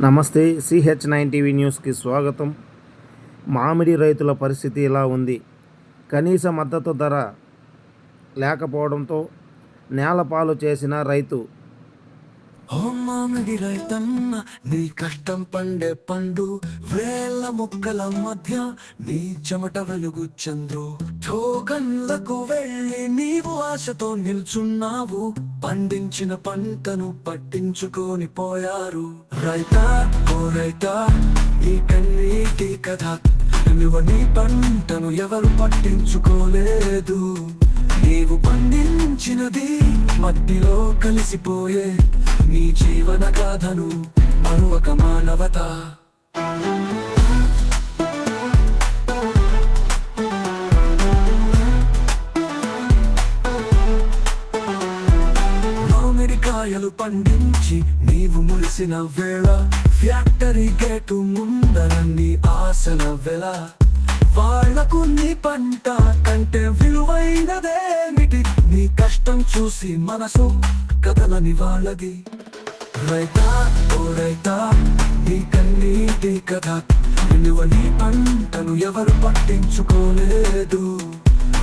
నమస్తే CH nine TV న్యూస్కి స్వాగతం. మామిడి రైతుల పరిస్థితి ఇలా ఉంది. కనీస మద్దతు ధర లేకపోవడంతో నేలపాలు చేసిన రైతు మామిడి రైతన్న నీ కష్టం పండే పండు వేల ముక్కల మధ్య నీ చెమట వెలుగు చంద్రు. ఠోకన్లకు వెళ్ళి నీవు ఆశతో నిల్చున్నావు పండించిన పంటను పట్టించుకొని పోయారు. రైతా ఓ రైతా ఈ కన్నీటి కథ నువ్వు నీ పంటను ఎవరు పట్టించుకోలేదు. నీవు పండించినది మట్టిలో కలిసిపోయే నీ జీవన గాథను మరొక మానవత. మామిడికాయలు పండించి నీవు మురిసిన వేళ ఫ్యాక్టరీ గేటు ముందరన్ని ఆశల వెల. వాళ్ళకు నీ పంట కంటే విలువైనదేమిటి నీ కష్టం చూసి మనసు కథలని వాళ్ళది. రైతా ఓ రైతా నీ కన్నీటి కథ. విలువ నీ పంటను ఎవరు పట్టించుకోలేదు.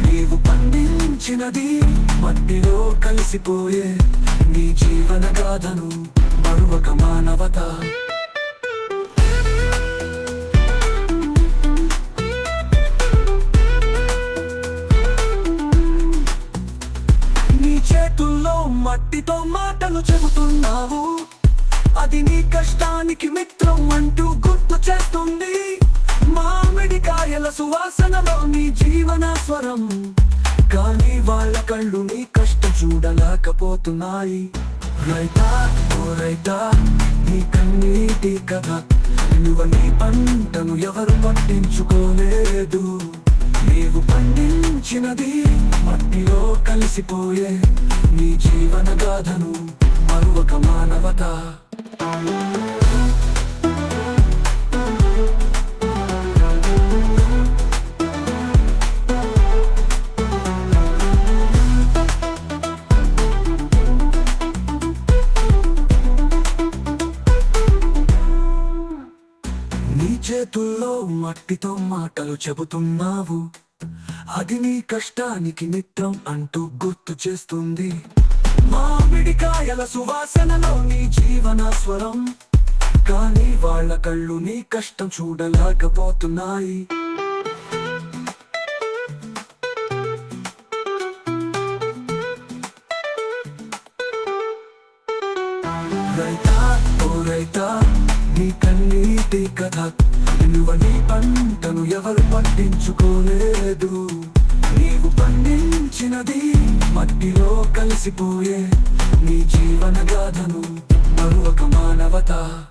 నీవు పండించినది మట్టిలో కలిసిపోయే నీ జీవన గాథను మరువక మానవత. చేతుల్లో మట్టితో మాటలు చెబుతున్నావు. అది నీ కష్టానికి మిత్రం అంటూ గుర్తు చేస్తుంది. మామిడికాయల సువాసనలో నీ జీవన స్వరం కానీ వాళ్ళ కళ్ళు నీ కష్టం చూడలేకపోతున్నాయి. రైతా ఓ రైతా నీ కన్నీటి కథ. నువ్వు నీ పంటను ఎవరు పట్టించుకోలేదు. నీవు పండించినది మట్టిలో కలిసిపోయే నీ జీవన గాథను మరొక మానవత. నీ చేతుల్లో మట్టితో మాటలు చెబుతున్నావు. అది నీ కష్టానికి నిత్యం అంటూ గుర్తు చేస్తుంది. మామిడికాయల సువాసనలో నీ జీవన స్వరం కానీ వాళ్ళ కళ్ళు నీ కష్టం చూడలేకపోతున్నాయి. రైతా నీ కన్నీటి కథ. విలువ నీ పంటను ఎవరు పట్టించుకోలేదు. నీవు పండించినది మట్టిలో కలిసిపోయే నీ జీవన గాథను. మరొక మానవత.